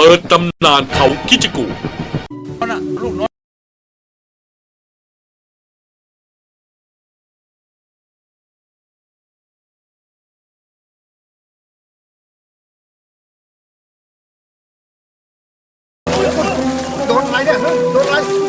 เปิดตำนานเขาคิจิกุ ลูกน้อยโดนอะไรเนี่ยฮะโดนอะไร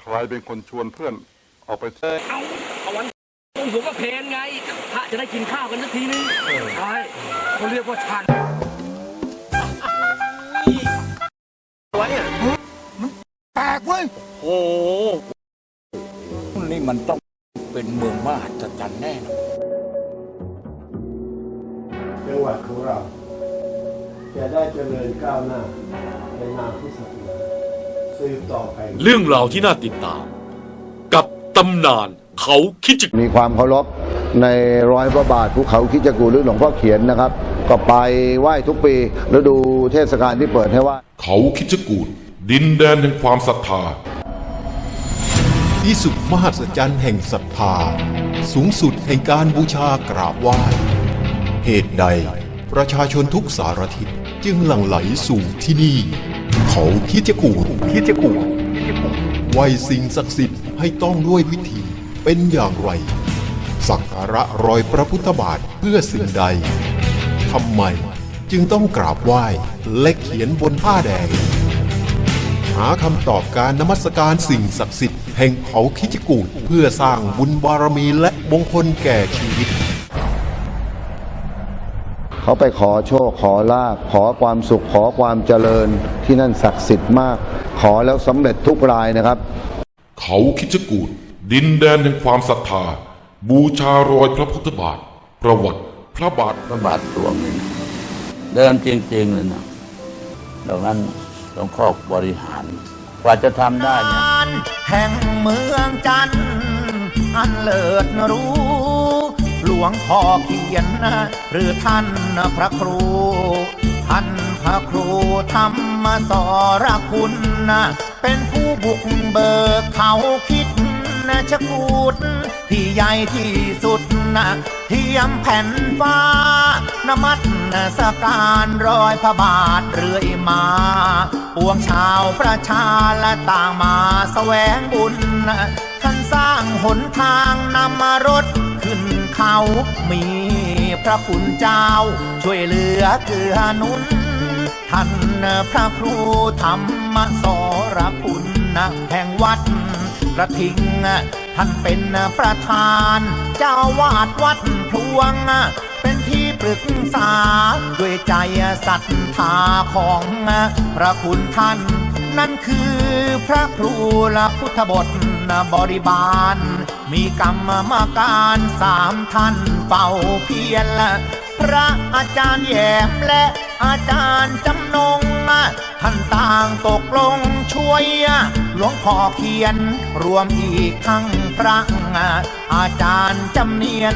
ใครเป็นคนชวนเพื่อนออกไปเที่ยวเอาเอาวันตรงหัวก็เพนไงพระจะได้กินข้าวกันสักทีนึงใช่เขาเรียกว่าชันแปลกเว้ยโอ้นี่มันต้องเป็นเมืองมหัศจรรย์แน่นอนจังหวัดของเรา จะได้เจริญก้าวหน้าในนามพุทธศาสนาสืบต่อไป เรื่องราวที่น่าติดตาม กับตำนานเขาคิจิกุมีความเคารพในรอยพระบาทภูเขาคิจกูหรือหลวงพ่อเขียนนะครับ ก็ไปไหว้ทุกปีฤดูเทศกาลที่เปิดให้ไหว้เขาคิดจกูดดินแดนแห่งความศรัทธา ที่สุดมหัศจรรย์แห่งศรัทธา สูงสุดแห่งการบูชากราบไหว้ เหตุใดประชาชนทุกสารทิศจึงหลั่งไหลสู่ที่นี่ เขาคิดจะกูดคิดจะกูดไหวสิ่งศักดิ์สิทธิ์ให้ต้องด้วยวิธีเป็นอย่างไร สักการะรอยพระพุทธบาทเพื่อสิ่งใดทำไมจึงต้องกราบไหว้และเขียนบนผ้าแดง หาคำตอบการนมัสการสิ่งศักดิ์สิทธิ์แห่งเขาคิจกูดเพื่อสร้างบุญบารมีและมงคลแก่ชีวิต เขาไปขอโชคขอลาภขอความสุขขอความเจริญ ที่นั่นศักดิ์สิทธิ์มาก ขอแล้วสำเร็จทุกรายนะครับ เขาคิดจกูดดินแดนแห่งความศรัทธา บูชารอยพระพุทธบาท ประวัติพระบาทพระบาทหลวงนี่นะเดินจริงๆเลยนะดังนั้นต้องครอบบริหารกว่าจะทำได้เนี่ยแห่งเมืองจันทร์อันเลิศรู้ หลวงพ่อเขียนนะหรือท่านพระครูท่าน พระครูธรรมสรคุณนะเป็นผู้บุกเบิกเขาคิดนะชะกูดที่ใหญ่ที่สุดนะเทียมแผ่นฟ้านมัดนะสการรอยพระบาทเรื่อยมาปวงชาวประชาและต่างมาแสวงบุญนะท่านสร้างหนทางนำมารถขึ้นเขามีพระคุณเจ้าช่วยเหลือเกื้อหนุน ท่านพระครูธรรมสรคุณแห่งวัดกระทิงท่านเป็นประธาน เจ้าวาดวัดพลวง เป็นที่ปรึกษา ด้วยใจศรัทธาของพระคุณท่าน นั่นคือพระครูและพุทธบทบริบาล มีกรรมมาการสามท่านเป่าเพียรพระอาจารย์แยมและ อาจารย์จำนง ท่านต่างตกลงช่วย หลวงพ่อเขียนรวมอีกทั้งพระอาจารย์จำเนียน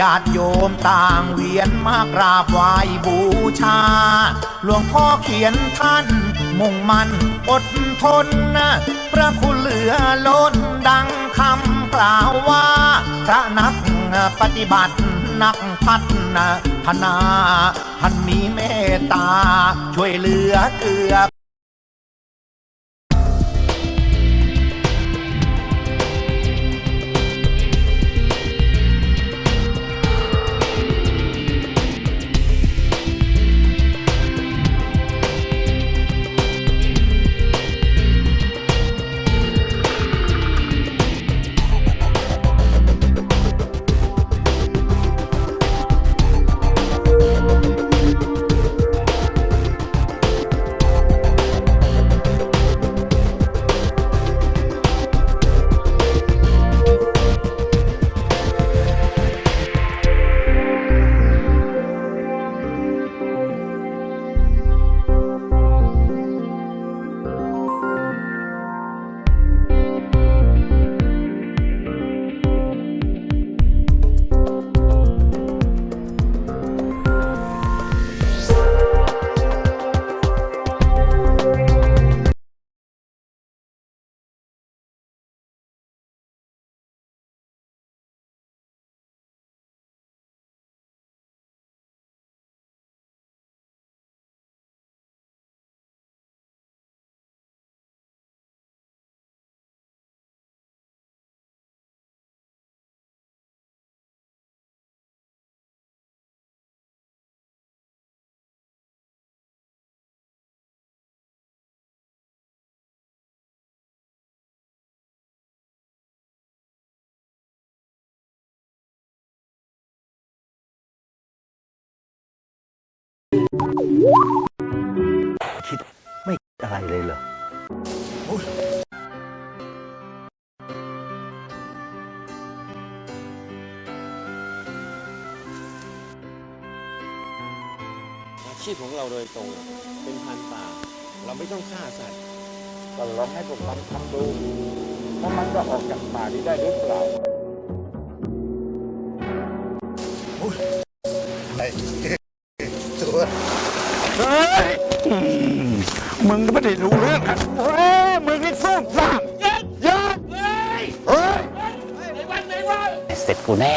ญาติโยมต่างเวียนมากราบไหว้บูชา หลวงพ่อเขียนท่าน มุ่งมั่นอดทนนะพระคุณเหลือล้นดังคำกล่าวว่า พระนักปฏิบัติ นักพัฒนาพนาท่านมีเมตตาช่วยเหลือเกือ คิดไม่อะไรเลยเหรออาชีพของเราโดยตรงเป็นพันป่า เราไม่ต้องฆ่าสัตว์ก็ลองให้พวกมันทำดูว่ามันจะออกจากป่านี้ได้หรือเปล่า ไม่ได้รู้เรื่องอะเฮ้ยมึงนี่สู้สร้างเยอะเยอะเฮ้ย เสร็จกูแน่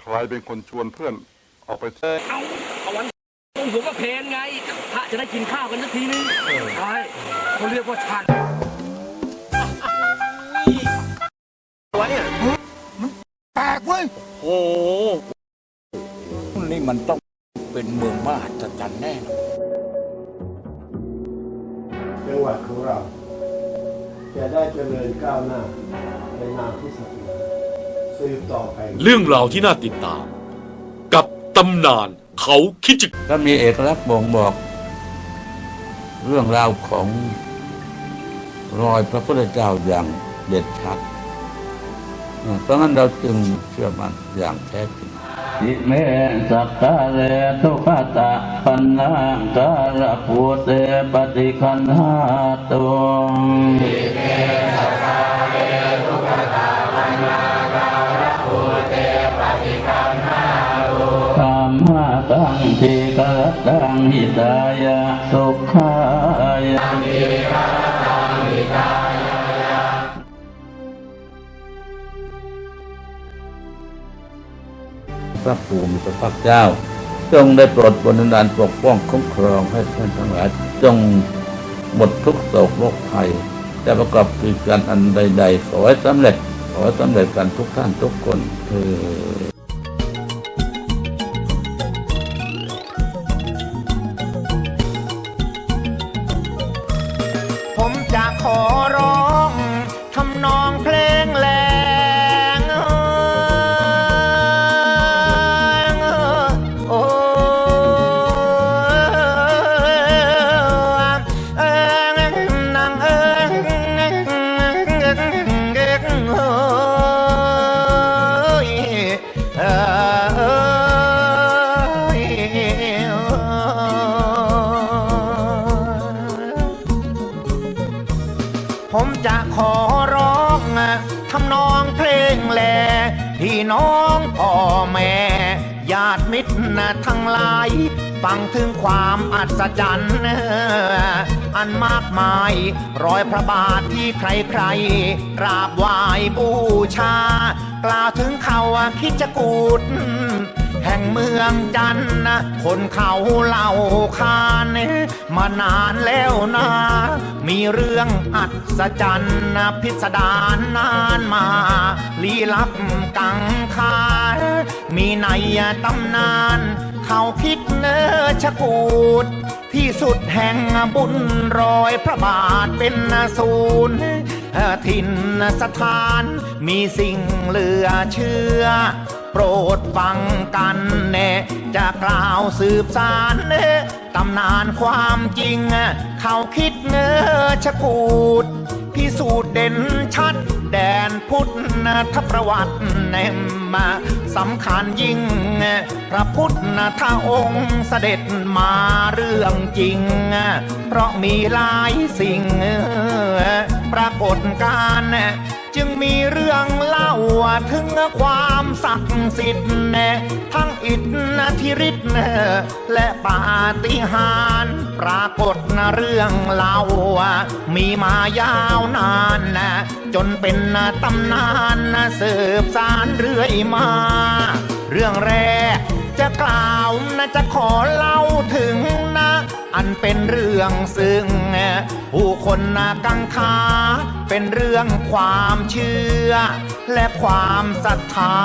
ใครเป็นคนชวนเพื่อนออกไปเอาเอาวันตรงหัวก็เพนไงพระจะได้กินข้าวกันสักทีนึงใช่เขาเรียกว่าชันตัวเนี่ย แปลกเว้ย โอ้โหนี่มันต้อง เป็นเมืองมหัศจรรย์แน่นอนจังหวัดของเรา จะได้เจริญก้าวหน้าในนามพุทธศาสนาสืบต่อไป เรื่องราวที่น่าติดตาม กับตำนานเขาคิดจกก็มีเอกลักษณ์บ่งบอก เรื่องราวของรอยพระพุทธเจ้าอย่างเด็ดชัดเออเพราะงั้นเราจึงเชื่อมันอย่างแท้จริง อิเมสักกะเลทุขตะปันนาการะภูเตปฏิคันหาตุธรรมะตังทีกะตังหิตายะสุขายะ พระภูมิพระภาคเจ้า จงได้โปรดบนดาลปกป้องคุ้มครองให้ท่านทั้งหลายจงหมดทุกโศกโรคภัยจะประกอบกิจการอันใด ๆ ขอให้สำเร็จ ขอให้สำเร็จกันทุกท่านทุกคนเธอ ญาติมิตรทั้งหลาย ฟังถึงความอัศจรรย์อันมากมายรอยพระบาทที่ใครๆกราบไหว้บูชา กล่าวถึงเขาคิดจะกูด แห่งเมืองจันทน์นะคนเขาเล่าขานมานานแล้วนะ มีเรื่องอัศจรรย์นะพิสดารนานมา ลี้ลับกังคามีในตำนาน เขาคิดเนอชะกูดที่สุดแห่งบุญรอยพระบาทเป็นศูนย์ถิ่นสถานมีสิ่งเหลือเชื่อ โปรดฟังกันแน่จะกล่าวสืบสารเน่ตำนานความจริง เขาคิดเงอชะกูด พิสูจน์เด่นชัด แดนพุทธประวัติแนมมาสำคัญยิ่ง พระพุทธองค์เสด็จมาเรื่องจริง เพราะมีหลายสิ่ง ปรากฏการ จึงมีเรื่องเล่าถึงความศักดิ์สิทธิ์แน่ทั้งอิทธิฤทธิ์และปาฏิหาริย์ปรากฏเรื่องเล่ามีมายาวนานจนเป็นตำนานสืบสารเรื่อยมา เรื่องแรกจะกล่าวนะจะขอเล่าถึงนะ อันเป็นเรื่องซึ่ง ผู้คนนะกังขาเป็นเรื่องความเชื่อ และความศรัทธา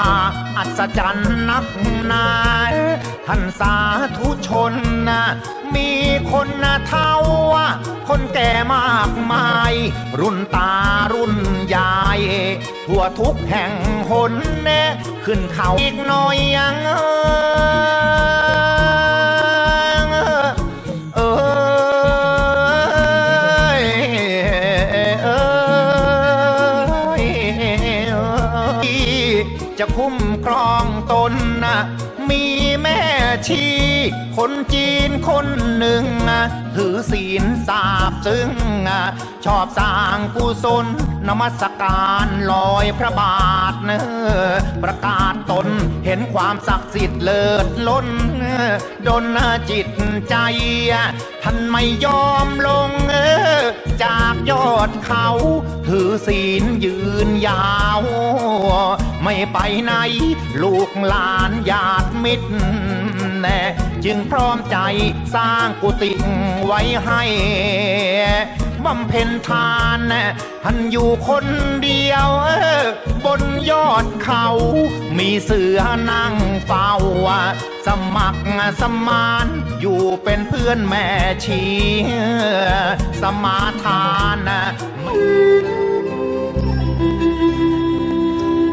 อัศจรรย์นักหนาท่านสาธุชนนะมีคนนะเท่า คนแก่มากมาย รุ่นตารุ่นยายทั่วทุกแห่งหนแน่ขึ้นเขาอีกหน่อยยังเอ คนจีนคนหนึ่ง ถือศีลสาบซึ่ง ชอบสร้างกุศลนมัสการลอยพระบาทเนอประกาศตนเห็นความศักดิ์สิทธิ์เลิศล้นดนจิตใจท่านไม่ยอมลงจากยอดเขา ถือศีลยืนยาว ไม่ไปไหน ลูกหลานญาติมิตรแน่ จึงพร้อมใจสร้างกุฏิไว้ให้บำเพ็ญทานแน่ท่านอยู่คนเดียว บนยอดเขา มีเสือนั่งเฝ้า สมัครสมาน อยู่เป็นเพื่อนแม่ชี สมาทาน